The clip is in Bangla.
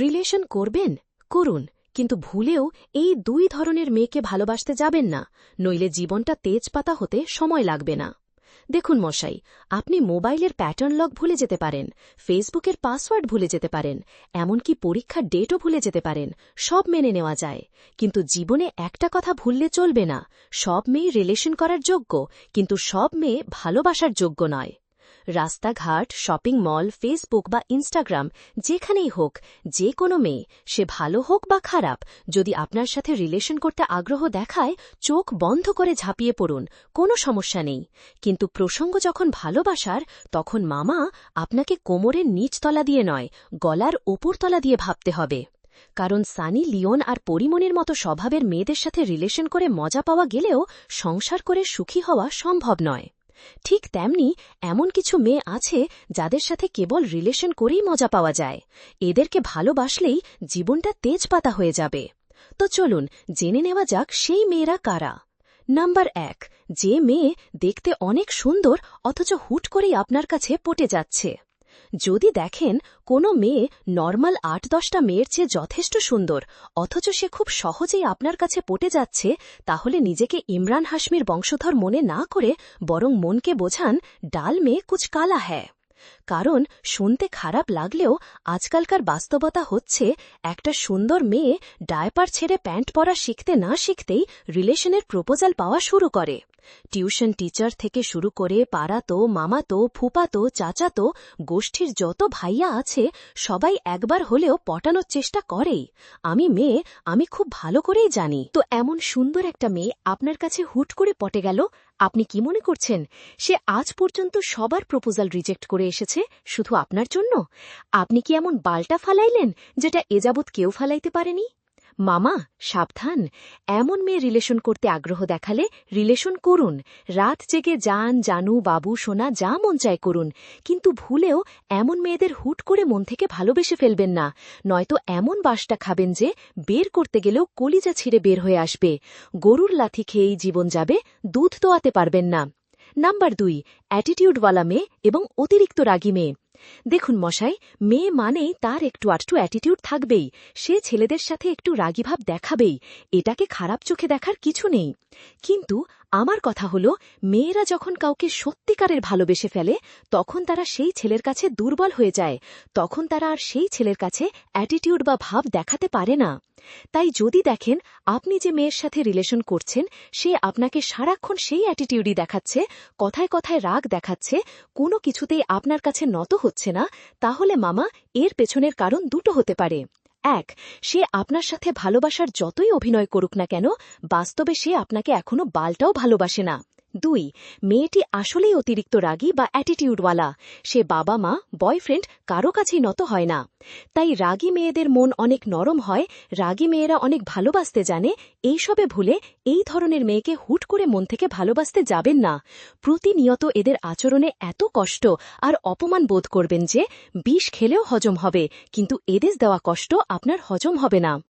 রিলেশন করবেন? করুন, কিন্তু ভুলেও এই দুই ধরনের মেয়েকে ভালোবাসতে যাবেন না, নইলে জীবনটা তেজপাতা হতে সময় লাগবে না। দেখুন মশাই, আপনি মোবাইলের প্যাটার্ন লক ভুলে যেতে পারেন, ফেসবুকের পাসওয়ার্ড ভুলে যেতে পারেন, এমনকি পরীক্ষার ডেটও ভুলে যেতে পারেন, সব মেনে নেওয়া যায়। কিন্তু জীবনে একটা কথা ভুললে চলবে না, সব মেয়ে রিলেশন করার যোগ্য, কিন্তু সব মেয়ে ভালোবাসার যোগ্য নয়। রাস্তাঘাট, শপিং মল, ফেসবুক বা ইনস্টাগ্রাম, যেখানেই হোক, যে কোনো মেয়ে, সে ভালো হোক বা খারাপ, যদি আপনার সাথে রিলেশন করতে আগ্রহ দেখায়, চোখ বন্ধ করে ঝাঁপিয়ে পড়ুন, কোনো সমস্যা নেই। কিন্তু প্রসঙ্গ যখন ভালোবাসার, তখন মামা আপনাকে কোমরের নিচতলা দিয়ে নয়, গলার ওপরতলা দিয়ে ভাবতে হবে। কারণ সানি লিওন আর পরিমণির মতো স্বভাবের মেয়েদের সাথে রিলেশন করে মজা পাওয়া গেলেও সংসার করে সুখী হওয়া সম্ভব নয়। ঠিক তেমনি এমন কিছু মেয়ে আছে যাদের সাথে কেবল রিলেশন করেই মজা পাওয়া যায়। এদেরকে ভালোবাসলেই জীবনটা তেজপাতা হয়ে যাবে। তো চলুন, জেনে নেওয়া যাক সেই মেয়েরা কারা। নাম্বার এক, যে মেয়ে দেখতে অনেক সুন্দর, অথচ হুট করেই আপনার কাছে পটে যাচ্ছে। যদি দেখেন কোনো মেয়ে নর্মাল আট দশটা মেয়ের চেয়ে যথেষ্ট সুন্দর, অথচ সে খুব সহজেই আপনার কাছে পটে যাচ্ছে, তাহলে নিজেকে ইমরান হাসমির বংশধর মনে না করে বরং মনকে বোঝান ডাল মেয়ে কুচ কালা হ্যায়। কারণ শুনতে খারাপ লাগলেও আজকালকার বাস্তবতা হচ্ছে, একটা সুন্দর মেয়ে ডায়পার ছেড়ে প্যান্ট পরা শিখতে না শিখতেই রিলেশনের প্রপোজাল পাওয়া শুরু করে। টিউশন টিচার থেকে শুরু করে পাড়াতো, মামাতো, ফুপাতো, চাচাতো, গোষ্ঠীর যত ভাইয়া আছে, সবাই একবার হলেও পটানোর চেষ্টা করেই। আমি মেয়ে, আমি খুব ভালো করেই জানি। তো এমন সুন্দর একটা মেয়ে আপনার কাছে হুট করে পটে গেল? আপনি কি মনে করছেন, সে আজ পর্যন্ত সবার প্রপোজাল রিজেক্ট করে এসেছে শুধু আপনার জন্য? আপনি কি এমন বালটা ফালাইলেন, যেটা এযাবৎ কেউ ফালাইতে পারেনি? মামা, সাবধান। এমন মেয়ে রিলেশন করতে আগ্রহ দেখালে রিলেশন করুন। রাত জেগে যান, জানু, বাবু, সোনা, যা মন চায় করুন। কিন্তু ভুলেও এমন মেয়েদের হুট করে মন থেকে ভালোবেসে ফেলবেন না। নয়তো এমন বাসটা খাবেন যে বের করতে গেলেও কলিজা ছিঁড়ে বের হয়ে আসবে। গরুর লাথি খেয়েই জীবন যাবে, দুধ তোয়াতে পারবেন না। নাম্বার দুই, অ্যাটিটিউডওয়ালা মেয়ে এবং অতিরিক্ত রাগী মেয়ে। দেখুন মশাই, মেয়ে মানেই তার একটু আটটু অ্যাটিটিউড থাকবেই। সে ছেলেদের সাথে একটু রাগিভাব দেখাবেই। এটাকে খারাপ চোখে দেখার কিছু নেই। কিন্তু আমার কথা হল, মেয়েরা যখন কাউকে সত্যিকারের ভালোবেসে ফেলে, তখন তারা সেই ছেলের কাছে দুর্বল হয়ে যায়। তখন তারা আর সেই ছেলের কাছে অ্যাটিটিউড বা ভাব দেখাতে পারে না। তাই যদি দেখেন, আপনি যে মেয়ের সাথে রিলেশন করছেন, সে আপনাকে সারাক্ষণ সেই অ্যাটিটিউডই দেখাচ্ছে, কথায় কথায় রাগ দেখাচ্ছে, কোনো কিছুতেই আপনার কাছে নত হচ্ছে না, তাহলে মামা, এর পেছনের কারণ দুটো হতে পারে। এক, সে আপনার সাথে ভালোবাসার যতই অভিনয় করুক না কেন, বাস্তবে সে আপনাকে এখনও বালটাও ভালোবাসে না। দুই, মেয়েটি আসলেই অতিরিক্ত রাগী বা অ্যাটিটিউডওয়ালা সে বাবা মা বয়ফ্রেন্ড কারও কাছেই নত হয় না। তাই রাগী মেয়েদের মন অনেক নরম হয়, রাগী মেয়েরা অনেক ভালোবাসতে জানে। এইসবে ভুলে এই ধরনের মেয়েকে হুট করে মন থেকে ভালোবাসতে যাবেন না। প্রতিনিয়ত এদের আচরণে এত কষ্ট আর অপমান বোধ করবেন যে, বিষ খেলেও হজম হবে, কিন্তু এদেশ দেওয়া কষ্ট আপনার হজম হবে না।